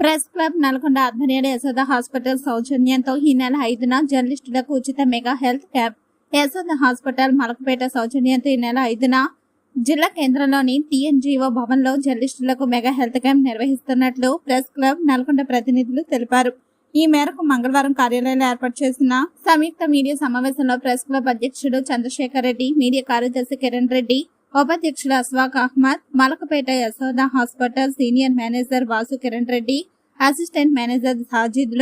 Press club Nalgonda ఆధ్వర్యంలో Yashoda hospital సౌజన్యంతో ఈ నెల ఐదున జర్నలిస్టులకు ఉచిత mega health camp. Yashoda hospital Malakpet సౌజన్యంతో ఈ నెల ఐదున జిల్లా కేంద్రంలోని టీఎన్జీఓ భవన్లో జర్నలిస్టులకు మెగా హెల్త్ క్యాంప్ నిర్వహిస్తున్నట్లు ప్రెస్ క్లబ్ నల్గొండ ప్రతినిధులు తెలిపారు. ఈ మేరకు మంగళవారం కార్యాలయంలో ఏర్పాటు చేసిన సంయుక్త మీడియా సమావేశంలో ప్రెస్ క్లబ్ అధ్యక్షుడు చంద్రశేఖర్ రెడ్డి మీడియా కార్యదర్శి కిరణ్ రెడ్డి ఉపాధ్యక్షుడు Ashwaq Ahmed Malakpet Yashoda hospital senior manager Vasu Kiran Reddy assistant manager Sajid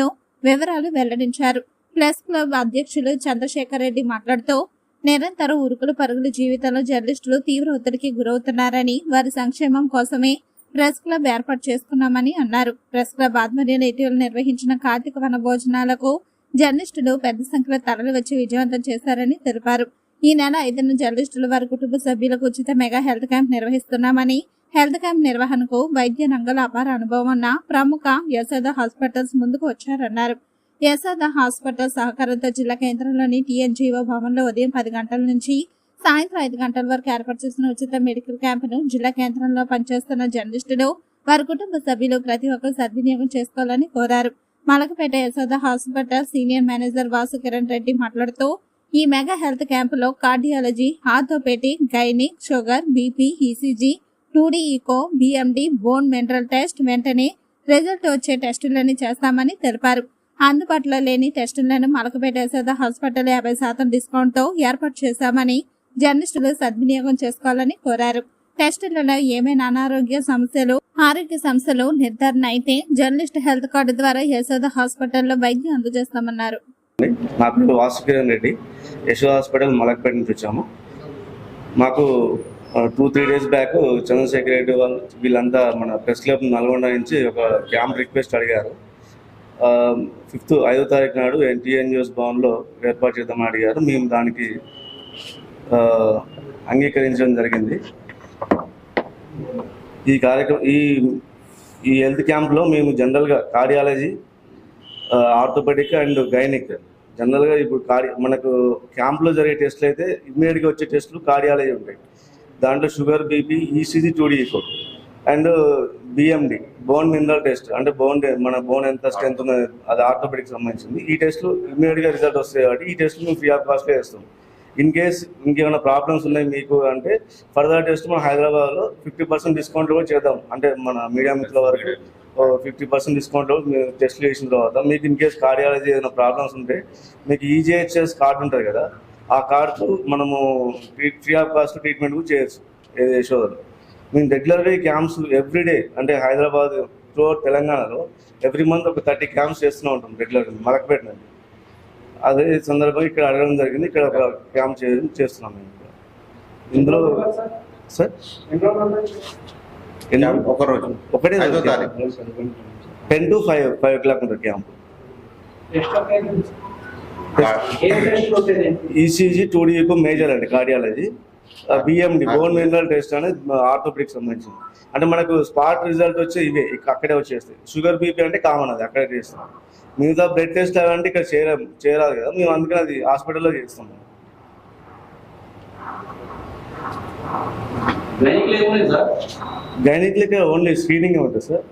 వివరాలు వెల్లడించారు. ప్రెస్ క్లబ్ అధ్యక్షులు చంద్రశేఖర్ రెడ్డి మాట్లాడుతూ నిరంతరం ఉరుకులు పరుగుల జీవితంలో జర్నలిస్టులు తీవ్ర ఒత్తిడికి గురవుతున్నారని వారి సంక్షేమం కోసమే ప్రెస్ క్లబ్ ఏర్పాటు చేసుకున్నామని అన్నారు. ప్రెస్ క్లబ్ ఆధ్వర్యంలో ఇటీవల నిర్వహించిన కార్తీక వన భోజనాలకు జర్నలిస్టులు పెద్ద సంఖ్యలో తరలి వచ్చి విజయవంతం చేశారని తెలిపారు. ఈ నెల ఐదున జర్నలిస్టులు వారి కుటుంబ సభ్యులకు ఉచిత మెగా హెల్త్ క్యాంప్ నిర్వహిస్తున్నామని హెల్త్ క్యాంప్ నిర్వహణకు వైద్య రంగంలో అపార అనుభవం ఉన్న ప్రముఖ యశోద హాస్పిటల్స్ ముందుకు వచ్చారన్నారు. యశోద హాస్పిటల్ సహకారంతో జిల్లా కేంద్రంలోని టీఎన్జీఓ భవన్లో ఉదయం పది గంటల నుంచి సాయంత్రం ఐదు గంటల వరకు ఏర్పాటు చేసిన ఉచిత మెడికల్ క్యాంపును జిల్లా కేంద్రంలో పనిచేస్తున్న జర్నలిస్టులు వారి కుటుంబ సభ్యులు ప్రతి ఒక్కరు సద్వినియోగం చేసుకోవాలని కోరారు. Malakpet Yashoda hospital senior manager Vasu Kiran Reddy మాట్లాడుతూ ఈ మెగా హెల్త్ క్యాంపులో cardiology orthopaedic gynaec sugar BP ECG two D echo BMD bone mineral test వెంటనే రిజల్ట్ వచ్చే టెస్టులని చేస్తామని తెలిపారు. అందుబాటులో లేని టెస్టులను మలకపేట యశోద హాస్పిటల్ యాభై శాతం డిస్కౌంట్తో ఏర్పాటు చేశామని జర్నలిస్టులు సద్వినియోగం చేసుకోవాలని కోరారు. టెస్టులలో ఏమైనా అనారోగ్య సమస్యలు ఆరోగ్య సమస్యలు నిర్ధారణ అయితే జర్నలిస్ట్ హెల్త్ కార్డు ద్వారా యశోద హాస్పిటల్లో వైద్యం అందజేస్తామన్నారు. నా పేరు వాసుకిరణ్ రెడ్డి. యశో హాస్పిటల్ మలక్పేట నుంచి వచ్చాము. మాకు two three days back Chandrasekhar Reddy వాళ్ళు వీళ్ళంతా మన ప్రెస్ క్లబ్ నల్గొండ నుంచి ఒక క్యాంప్ రిక్వెస్ట్ అడిగారు. ఫిఫ్త్ ఐదో తారీఖు నాడు ఎన్టీఎన్జిఓస్ భవన్లో ఏర్పాటు చేద్దామని అడిగారు. మేము దానికి అంగీకరించడం జరిగింది. ఈ కార్యక్రమం ఈ ఈ హెల్త్ క్యాంప్లో మేము జనరల్గా కార్డియాలజీ ఆర్థోపెడిక్ అండ్ గైనిక్ జనరల్గా ఇప్పుడు కార్డి మనకు క్యాంప్లో జరిగే టెస్ట్లు అయితే ఇమ్మీడియట్గా వచ్చే టెస్టులు కార్డియాలజీ ఉంటాయి. దాంట్లో sugar BP ECG two D code and BMD bone mineral test అంటే బోన్ మన బోన్ ఎంత స్ట్రెంత్ ఉన్నది అది ఆర్థోపెడిక్ సంబంధించింది. ఈ టెస్ట్లు ఇమ్మీడియట్గా రిజల్ట్ వస్తాయి కాబట్టి ఈ టెస్ట్లు మేము ఫ్రీ ఆఫ్ కాస్ట్లో వేస్తాం. ఇన్ కేస్ ఇంకేమైనా ప్రాబ్లమ్స్ ఉన్నాయి మీకు అంటే ఫర్దర్ టెస్ట్ మనం హైదరాబాద్లో ఫిఫ్టీ పర్సెంట్ డిస్కౌంట్ కూడా చేద్దాం. అంటే మన మీడియా మిత్రుల వరకు ఫిఫ్టీ పర్సెంట్ డిస్కౌంట్ టెస్ట్లు చేసిన తర్వాత మీకు ఇన్ కేస్ కార్డియాలజీ ఏదైనా ప్రాబ్లమ్స్ ఉంటే మీకు ఈజీహెచ్ఎస్ కార్డు ఉంటుంది కదా ఆ కార్డుతో మనము ఫ్రీ ఆఫ్ కాస్ట్ ట్రీట్మెంట్ కూడా చేయొచ్చు ఏది యశోదలో మేము రెగ్యులర్గా ఈ క్యాంప్స్ ఎవ్రీడే అంటే హైదరాబాద్ త్రూ తెలంగాణలో ఎవ్రీ మంత్ ఒక థర్టీ క్యాంప్స్ చేస్తూనే ఉంటాం రెగ్యులర్గా మలకపేట నుండి అదే సందర్భంగా ఇక్కడ అడగడం జరిగింది ఇక్కడ ఒక క్యాంప్ చేయడం చేస్తున్నాం మేము. ఇందులో సార్? ఒక రోజు. ఒకటే ఐదో తారీఖు. Ten to five five o'clock ఉంటుంది క్యాంప్. ఈసీజీ టూడీకు మేజర్ అండి cardiology BMD bone mineral test అనేది ఆర్థోపెడిక్ సంబంధించింది. అంటే మనకు స్పాట్ రిజల్ట్ వచ్చి ఇవే ఇక అక్కడే వచ్చేస్తాయి. షుగర్ బీపీ అంటే కామన్ అది అక్కడే చేస్తాం. మిగతా బ్లడ్ టెస్ట్ అవంటే ఇక్కడ చేర చేరాలి కదా మేము అందుకని అది హాస్పిటల్లో చేస్తాం. గైనిక్లకి ఓన్లీ స్క్రీనింగ్ ఉంటుంది సార్.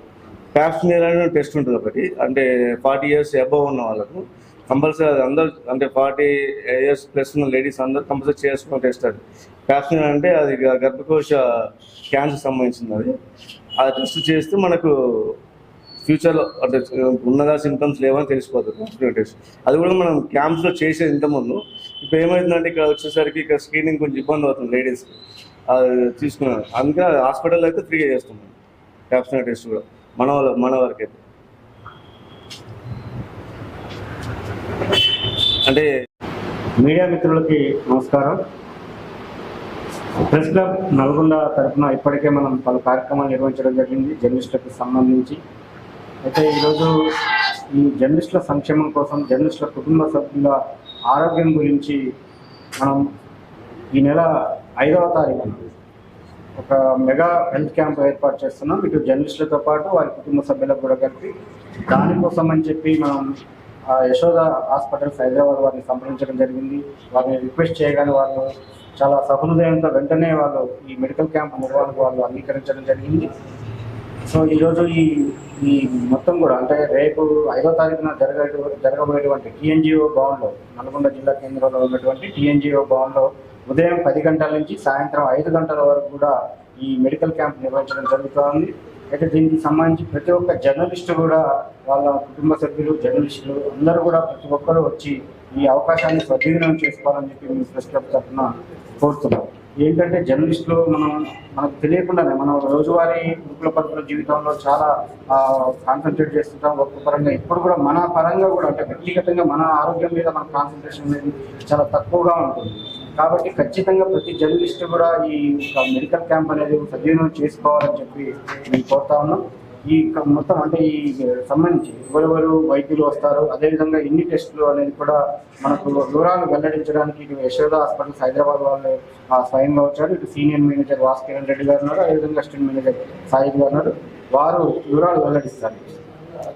ప్యాప్స్మియర్ అనే టెస్ట్ ఉంటుంది ఒకటి అంటే ఫార్టీ ఇయర్స్ అబవ్ ఉన్న వాళ్ళకు కంపల్సరీ అది అందరు అంటే ఫార్టీ ఇయర్స్ ప్లస్ ఉన్న లేడీస్ అందరూ కంపల్సరీ చేసుకున్న టెస్ట్ అది. ప్యాప్స్మియర్ అంటే అది గర్భకోశ క్యాన్సర్ సంబంధించింది అది. ఆ టెస్ట్ చేస్తే మనకు ఫ్యూచర్లో అంటే ఉన్నదా సింటమ్స్ లేవని తెలిసిపోతుంది. టెస్ట్ అది కూడా మనం క్యాంప్స్లో చేసేది ఇంతకుముందు ఇప్పుడు ఏమైందంటే ఇక్కడ వచ్చేసరికి ఇక్కడ స్క్రీనింగ్ కొంచెం ఇబ్బంది అవుతుంది లేడీస్కి తీసుకున్నాను. అందుకే హాస్పిటల్లో అయితే ఫ్రీగా చేస్తున్నాను. క్యాప్షన్ టెస్ట్ కూడా. మన వాళ్ళ మన వరకు అయితే. అంటే మీడియా మిత్రులకి నమస్కారం. ప్రెస్ క్లబ్ నల్గొండ తరఫున ఇప్పటికే మనం పలు కార్యక్రమాలు నిర్వహించడం జరిగింది జర్నలిస్టులకు సంబంధించి. అయితే ఈరోజు ఈ జర్నలిస్టుల సంక్షేమం కోసం జర్నలిస్టుల కుటుంబ సభ్యుల ఆరోగ్యం గురించి మనం ఈ నెల ఐదవ తారీఖున ఒక మెగా హెల్త్ క్యాంప్ ఏర్పాటు చేస్తున్నాం. ఇటు జర్నలిస్టులతో పాటు వారి కుటుంబ సభ్యులకు కూడా కలిపి దానికోసం అని చెప్పి మనం యశోద హాస్పిటల్స్ హైదరాబాద్ వారిని సంప్రదించడం జరిగింది. వారిని రిక్వెస్ట్ చేయగానే వాళ్ళు చాలా సహృదయంతో వెంటనే వాళ్ళు ఈ మెడికల్ క్యాంప్ నిర్వహణకు వాళ్ళు అంగీకరించడం జరిగింది. సో ఈరోజు ఈ ఈ మొత్తం కూడా అంటే రేపు ఐదో తారీఖున జరగ జరగబోయేటువంటి టీఎన్జిఓ భవన్లో నల్గొండ జిల్లా కేంద్రంలో ఉన్నటువంటి టీఎన్జిఓ భవన్లో ఉదయం పది గంటల నుంచి సాయంత్రం ఐదు గంటల వరకు కూడా ఈ మెడికల్ క్యాంప్ నిర్వహించడం జరుగుతోంది. అయితే దీనికి సంబంధించి ప్రతి ఒక్క జర్నలిస్టు కూడా వాళ్ళ కుటుంబ సభ్యులు జర్నలిస్టులు అందరూ కూడా ప్రతి ఒక్కరు వచ్చి ఈ అవకాశాన్ని సద్వినియోగం చేసుకోవాలని చెప్పి మేము ప్రెస్ క్లబ్ తరఫున కోరుతున్నాం. ఏంటంటే జర్నలిస్టులు మనం మనకు తెలియకుండానే మనం రోజువారీ వృత్తుల పరుగుల జీవితంలో చాలా కాన్సన్ట్రేట్ చేస్తుంటాం. వర్క్ పరంగా ఇప్పుడు కూడా మన పరంగా కూడా అంటే వ్యక్తిగతంగా మన ఆరోగ్యం మీద మన కాన్సన్ట్రేషన్ అనేది చాలా తక్కువగా ఉంటుంది. కాబట్టి ఖచ్చితంగా ప్రతి జర్నలిస్ట్ కూడా ఈ మెడికల్ క్యాంప్ అనేది సద్వినియోగం చేసుకోవాలని చెప్పి మేము కోరుతా ఉన్నాం ఈ మొత్తం అంటే ఈ సంబంధించి ఎవరెవరు వైద్యులు వస్తారు అదేవిధంగా ఎన్ని టెస్టులు అనేది కూడా మనకు వివరాలు వెల్లడించడానికి ఇటు యశోద హాస్పిటల్స్ హైదరాబాద్ వాళ్ళు ఆ, స్వయంగా వచ్చారు. ఇటు సీనియర్ మేనేజర్ భాస్కరన్ రెడ్డి గారు ఉన్నారు. అదేవిధంగా అసిస్టెంట్ మేనేజర్ సాయి గారు ఉన్నారు. వారు వివరాలు వెల్లడిస్తారు.